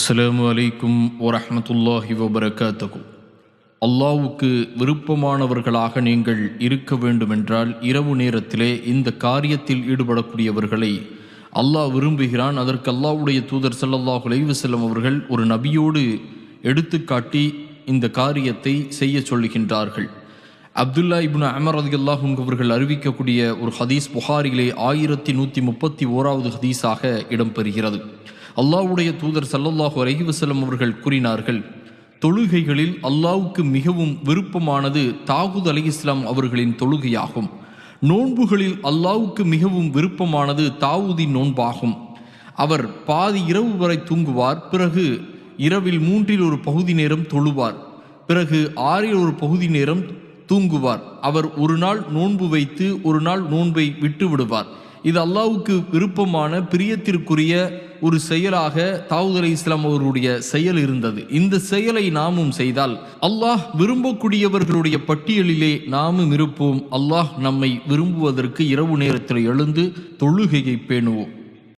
அஸ்லாம் வலைக்கும் வரமத்துல்லாஹி வபரகாத்தகும் அல்லாவுக்கு விருப்பமானவர்களாக நீங்கள் இருக்க வேண்டுமென்றால் இரவு நேரத்திலே இந்த காரியத்தில் ஈடுபடக்கூடியவர்களை அல்லாஹ் விரும்புகிறான். அதற்கு அல்லாஹ்வுடைய தூதர் ஸல்லல்லாஹு அலைஹி வஸல்லம் அவர்கள் ஒரு நபியோடு எடுத்துக்காட்டி இந்த காரியத்தை செய்ய சொல்லுகின்றார்கள். அப்துல்லா இப்னு அமர் ரதியல்லாஹு அவர்கள் அறிவிக்கக்கூடிய ஒரு ஹதீஸ் புகாரிலே ஆயிரத்தி நூற்றி முப்பத்தி ஓராவது ஹதீஸாக இடம்பெறுகிறது. அல்லாவுடைய தூதர் சல்லல்லாஹு அலைஹி அவர்கள் கூறினார்கள் தொழுகைகளில் அல்லாவுக்கு மிகவும் விருப்பமானது தாகூத் அலி இஸ்லாம் அவர்களின் தொழுகையாகும். நோன்புகளில் அல்லாவுக்கு மிகவும் விருப்பமானது தாவூதின் நோன்பாகும். அவர் பாதி இரவு வரை தூங்குவார் பிறகு இரவில் மூன்றில் ஒரு பகுதி நேரம் தொழுவார் பிறகு ஆறில் ஒரு பகுதி நேரம் தூங்குவார். அவர் ஒரு நாள் நோன்பு வைத்து ஒரு நாள் நோன்பை விட்டு விடுவார் இது அல்லாவுக்கு விருப்பமான பிரியத்திற்குரிய ஒரு செயலாக தாவூத் அலி இஸ்லாம் அவர்களுடைய செயல் இருந்தது. இந்த செயலை நாமும் செய்தால் அல்லாஹ் விரும்பக்கூடியவர்களுடைய பட்டியலிலே நாமும் இருப்போம். அல்லாஹ் நம்மை விரும்புவதற்கு இரவு நேரத்தில் எழுந்து தொழுகையை பேணுவோம்.